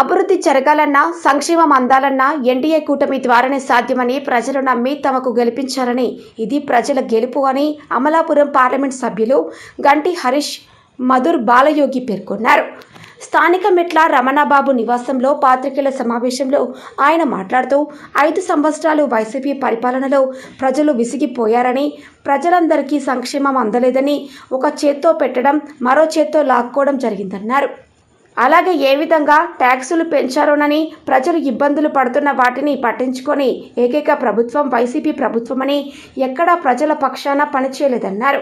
అభివృద్ధి జరగాలన్నా సంక్షేమం అందాలన్నా ఎన్డీఏ కూటమి ద్వారానే సాధ్యమని ప్రజలు నమ్మి తమకు గెలిపించారని ఇది ప్రజల గెలుపు అని అమలాపురం పార్లమెంట్ సభ్యులు గంటి హరీష్ మధుర్ బాలయోగి పేర్కొన్నారు. స్థానిక మెట్ల రమణబాబు నివాసంలో పాత్రికేయుల సమావేశంలో ఆయన మాట్లాడుతూ ఐదు సంవత్సరాలు వైసీపీ పరిపాలనలో ప్రజలు విసిగిపోయారని ప్రజలందరికీ సంక్షేమం అందలేదని ఒక చేత్తో పెట్టడం మరో చేత్తో లాక్కోవడం జరిగిందన్నారు. అలాగే ఏ విధంగా ట్యాక్సులు పెంచారోనని ప్రజలు ఇబ్బందులు పడుతున్న వాటిని పట్టించుకొని ఏకైక ప్రభుత్వం వైసీపీ ప్రభుత్వమని ఎక్కడా ప్రజల పక్షాన పనిచేయలేదన్నారు.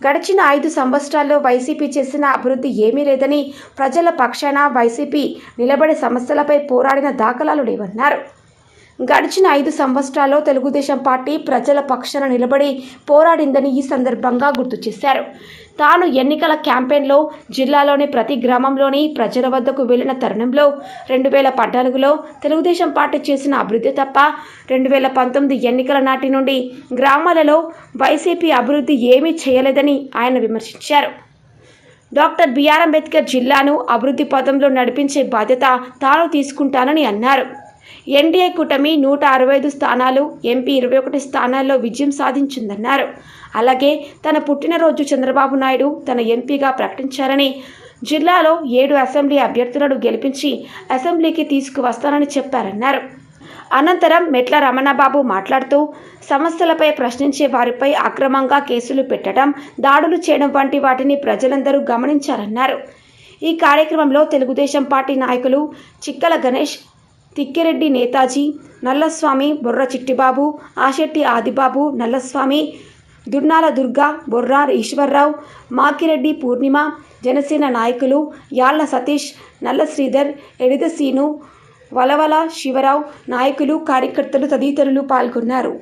గడిచిన ఐదు సంవత్సరాల్లో వైసీపీ చేసిన అభివృద్ధి ఏమీ లేదని ప్రజల పక్షాన వైసీపీ నిలబడి సమస్యలపై పోరాడిన దాఖలాలు లేవన్నారు. గడిచిన ఐదు సంవత్సరాల్లో తెలుగుదేశం పార్టీ ప్రజల పక్షాన నిలబడి పోరాడిందని ఈ సందర్భంగా గుర్తు చేశారు. తాను ఎన్నికల క్యాంపెయిన్లో జిల్లాలోని ప్రతి గ్రామంలోని ప్రజల వద్దకు వెళ్ళిన తరుణంలో రెండు వేల పద్నాలుగులో తెలుగుదేశం పార్టీ చేసిన అభివృద్ధి తప్ప రెండు వేల పంతొమ్మిది ఎన్నికల నాటి నుండి గ్రామాలలో వైసీపీ అభివృద్ధి ఏమీ చేయలేదని ఆయన విమర్శించారు. డాక్టర్ బిఆర్ అంబేద్కర్ జిల్లాను అభివృద్ధి పథంలో నడిపించే బాధ్యత తాను తీసుకుంటానని అన్నారు. ఎన్డీఏ కూటమి నూట అరవై ఐదు స్థానాలు ఎంపీ ఇరవై ఒకటి స్థానాల్లో విజయం సాధించిందన్నారు. అలాగే తన పుట్టినరోజు చంద్రబాబు నాయుడు తన ఎంపీగా ప్రకటించారని జిల్లాలో ఏడు అసెంబ్లీ అభ్యర్థులను గెలిపించి అసెంబ్లీకి తీసుకువస్తానని చెప్పారన్నారు. అనంతరం మెట్ల రమణబాబు మాట్లాడుతూ సమస్యలపై ప్రశ్నించే వారిపై అక్రమంగా కేసులు పెట్టడం దాడులు చేయడం వంటి వాటిని ప్రజలందరూ గమనించారన్నారు. ఈ కార్యక్రమంలో తెలుగుదేశం పార్టీ నాయకులు చిక్కల గణేష్ తిక్కిరెడ్డి నేతాజీ నల్లస్వామి బొర్ర చిట్టిబాబు ఆశెట్టి ఆదిబాబు నల్లస్వామి దుర్నాల దుర్గా బొర్రా ఈశ్వర్రావు మాకిరెడ్డి పూర్ణిమ జనసేన నాయకులు యాళ్ళ సతీష్ నల్ల శ్రీధర్ ఎడిద సీను వలవల శివరావు నాయకులు కార్యకర్తలు తదితరులు పాల్గొన్నారు.